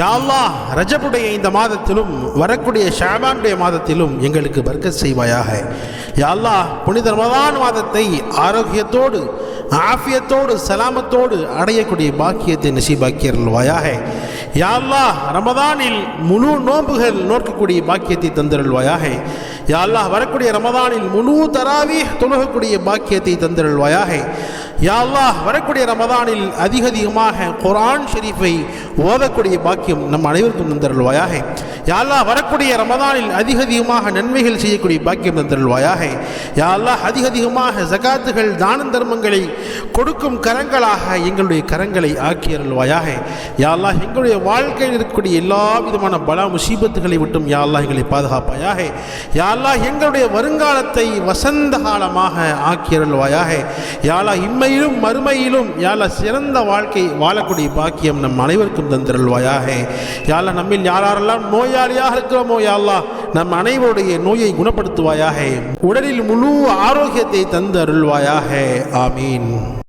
யாழ்லா ரஜபுடைய இந்த மாதத்திலும் வரக்கூடிய ஷாபானுடைய மாதத்திலும் எங்களுக்கு பர்க்கத் செய்வாயாக. யாழ்லா புனித ரமதான் மாதத்தை ஆரோக்கியத்தோடு ஆஃபியத்தோடு சலாமத்தோடு அடையக்கூடிய பாக்கியத்தை நசீபாக்கியருள்வாயாக யாழ்லா ரமதானில் முழு நோன்புகள் நோக்கக்கூடிய பாக்கியத்தை தந்திருள்வாயாக. யாழ்லா வரக்கூடிய ரமதானில் முழு தராவி தொழுகக்கூடிய பாக்கியத்தை தந்திருள்வாயாக. யாழ்லா வரக்கூடிய ரமதானில் அதிக அதிகமாக குரான் ஷெரீஃபை ஓதக்கூடிய பாக்கியம் நம் அனைவருக்கும் தந்தருள்வாயாக. யாழ்லா வரக்கூடிய ரமதானில் அதிக அதிகமாக நன்மைகள் செய்யக்கூடிய பாக்கியம் தந்தருள்வாயாக. யாழ்லா அதிக அதிகமாக ஜகாத்துகள் தான தர்மங்களை கொடுக்கும் கரங்களாக எங்களுடைய கரங்களை ஆக்கியருள்வாயாக யாழ்லா எங்களுடைய வாழ்க்கையில் இருக்கக்கூடிய எல்லா விதமான பல முசீபத்துகளை விட்டும் யாழ்லா எங்களை பாதுகாப்பாயாக. யாழ்லா எங்களுடைய வருங்காலத்தை வசந்த காலமாக ஆக்கியருள்வாயாக யாழ்லா இம்மை மறுமையிலும் யாழ்லா சிறந்த வாழ்க்கை வாழக்கூடிய பாக்கியம் நம் அனைவருக்கும் தந்திருள்வாயாக. யால நம்மில் யாரெல்லாம் நோயாளியாக இருக்கிறோமோ யாழ்லா நம் அனைவருடைய நோயை குணப்படுத்துவாயாக. உடலில் முழு ஆரோக்கியத்தை தந்து அருள்வாயாக. ஆமீன்.